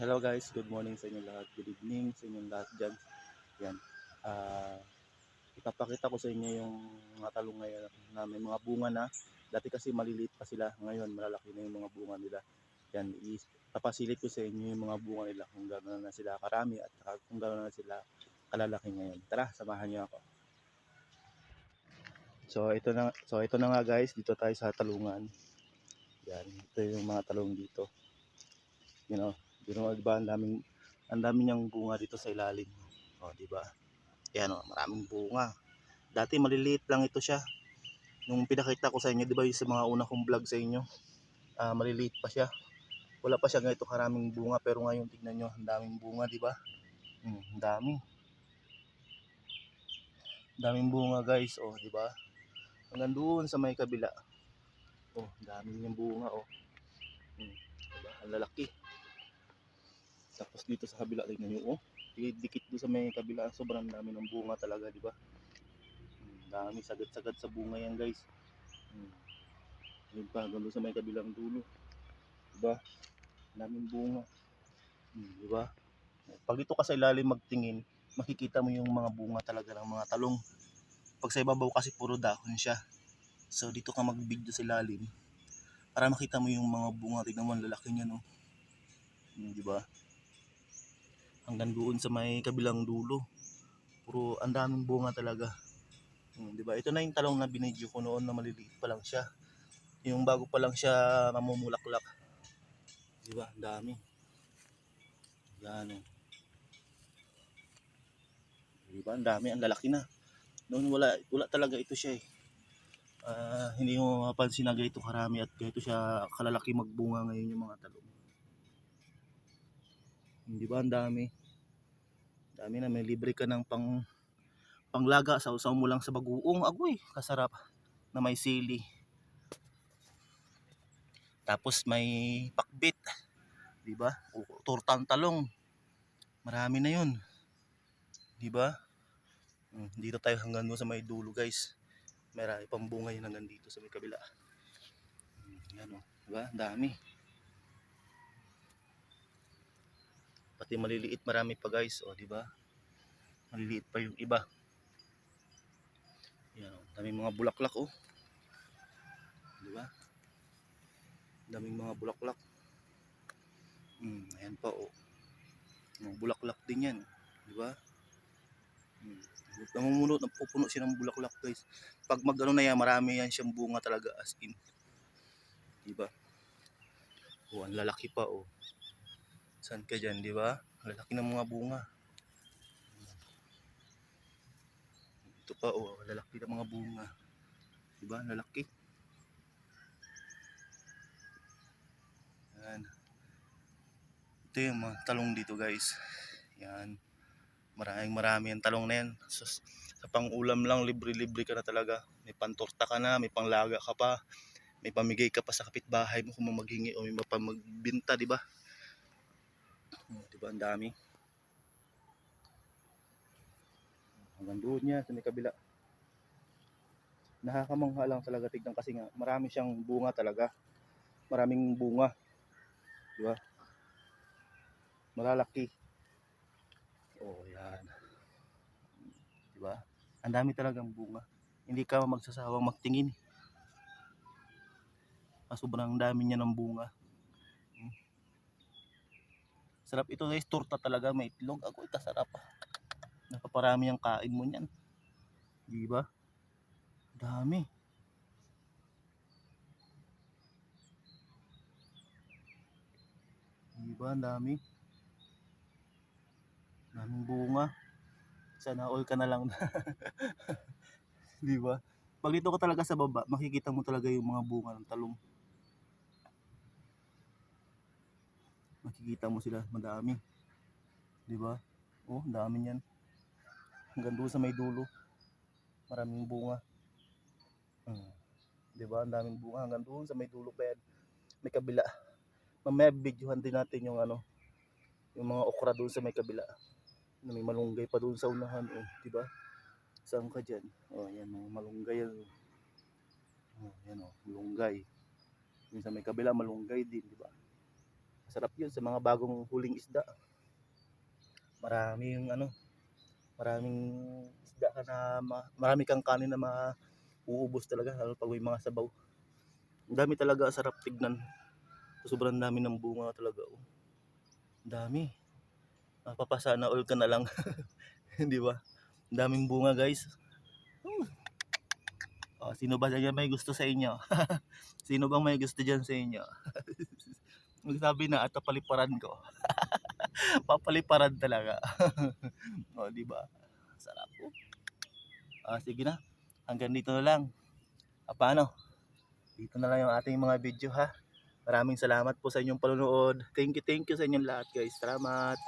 Hello guys, good morning sa inyo lahat. Good evening sa inyong lahat dyan. Yan. Ah, ipapakita ko sa inyo yung mga talong ngayon na may mga bunga na. Dati kasi maliliit pa sila. Ngayon malalaki na yung mga bunga nila. Yan, ipapasilip ko sa inyo yung mga bunga nila kung gano'n na sila karami at kung gano'n na sila kalalaki ngayon. Tara, samahan niyo ako. So ito na so ito na nga guys, dito tayo sa talungan. Yan, ito yung mga talong dito. You know, Di ba ang daming ang dami niyang bunga dito sa ilalim. O, di ba? Yan o, maraming bunga. Dati maliliit lang ito siya. Nung pinakita ko sa inyo, di ba yung sa mga una kong vlog sa inyo, ah, maliliit pa siya. Wala pa siya ganito karaming bunga, pero ngayon tignan nyo, ang daming bunga, di ba? Hmm, ang dami. Daming bunga guys, oh, di ba? Hanggang doon sa may kabila. Oh, ang dami niyang bunga, oh. Hmm, diba? Ang lalaki. Tapos dito sa kabila, tingnan nyo, oh. Dikit doon sa may kabila, sobrang dami ng bunga talaga, di ba? Hmm, dami, sagad-sagad sa bunga yan, guys. Hmm. Yun pa, hanggang doon sa may kabilang dulo. Di ba? Daming bunga. Hmm, di ba? Pag dito ka sa ilalim magtingin, makikita mo yung mga bunga talaga ng mga talong. Pag sa ibabaw kasi puro dahon siya. So dito ka mag-video sa ilalim para makita mo yung mga bunga. Tignan mo, lalaki niya, no? Hmm, di ba? Hanggang doon sa may kabilang dulo. Puro ang daming bunga talaga. Hmm, 'di ba? Ito na yung talong na binidyo ko noon na maliliit pa lang siya. Yung bago pa lang siya namumulaklak. 'Di ba? Ang dami. Yan. oh. 'Di ba? Ang dami, ang lalaki na. Noon wala wala talaga ito siya eh. Ah, hindi mo mapansin na ganito karami at ganito siya kalalaki magbunga ngayon yung mga talong. Hindi ba ang dami? Dami na may libre ka ng pang panglaga sa usaw mo lang sa bagoong agoy kasarap na may sili. Tapos may pakbit, 'di ba? Tortang talong. Marami na 'yun. 'Di ba? Hmm, Dito tayo hanggang doon sa may dulo, guys. Marami pang bunga 'yun hanggang dito sa may kabila. Hmm, Yan o, 'di ba? Dami. Pati maliliit marami pa guys, o di ba? Maliliit pa yung iba. Yan, oh, daming mga bulaklak oh. Di ba? Daming mga bulaklak. Hmm, ayan pa oh. Mga bulaklak din yan, di ba? Hmm. Namumuno, napupuno siya ng bulaklak guys. Pag magano na yan, marami yan siyang bunga talaga as in. Di ba? Oh, ang lalaki pa oh. Saan ka dyan, di ba? Lalaki ng mga bunga. Ito pa, oh, lalaki ng mga bunga. Di ba? Lalaki. Yan. Ito yung mga talong dito, guys. Yan. Maraming marami ang talong na yan. So, sa pang-ulam lang, libre-libre ka na talaga. May pantorta ka na, may panglaga ka pa. May pamigay ka pa sa kapitbahay mo kung maghingi o may magbinta, di ba? Oh, di ba ang dami? Hanggang doon niya sa may kabila. Nakakamangha lang talaga tignan kasi nga marami siyang bunga talaga. Maraming bunga. Di ba? Malalaki. Oh, yan. Di ba? Ang dami talagang bunga. Hindi ka magsasawang magtingin. Ah, sobrang dami niya ng bunga. Sarap ito guys, torta talaga, may itlog. Ako ito sarap. Napaparami ang kain mo niyan. Di ba? Dami. Di ba? Dami. Daming bunga. Sana all ka na lang. Di ba? Pag dito ka talaga sa baba, makikita mo talaga yung mga bunga ng talong. Makikita mo sila madami. Di ba? Oh dami niyan. Hanggang doon sa may dulo. Maraming bunga. Hmm. di ba? Ang daming bunga. Hanggang doon sa may dulo pa yan may kabila. Mamaya videohan din natin yung ano yung mga okra doon sa may kabila. Na may malunggay pa doon sa unahan oh. Di ba? Saan ka dyan? Oh yan may malunggay yan oh yan oh. Malunggay. Yung sa may kabila malunggay din di ba Sarap yun sa mga bagong huling isda. Maraming ano, maraming isda ka na, ma- marami kang kanin na mauubos talaga, lalo pag may mga sabaw. Ang dami talaga, sarap tignan. Sobrang dami ng bunga talaga. Oh. Dami. Mapapasa na all ka na lang. Di ba? Daming bunga guys. Hmm. Oh, sino ba dyan may gusto sa inyo? sino bang may gusto dyan sa inyo? Magsabi na at paliparan ko. Papaliparan talaga. o, di ba? Sarap. Ah, sige na. Hanggang dito na lang. Ah, paano? Dito na lang yung ating mga video ha. Maraming salamat po sa inyong panonood. Thank you, thank you sa inyong lahat guys. Salamat.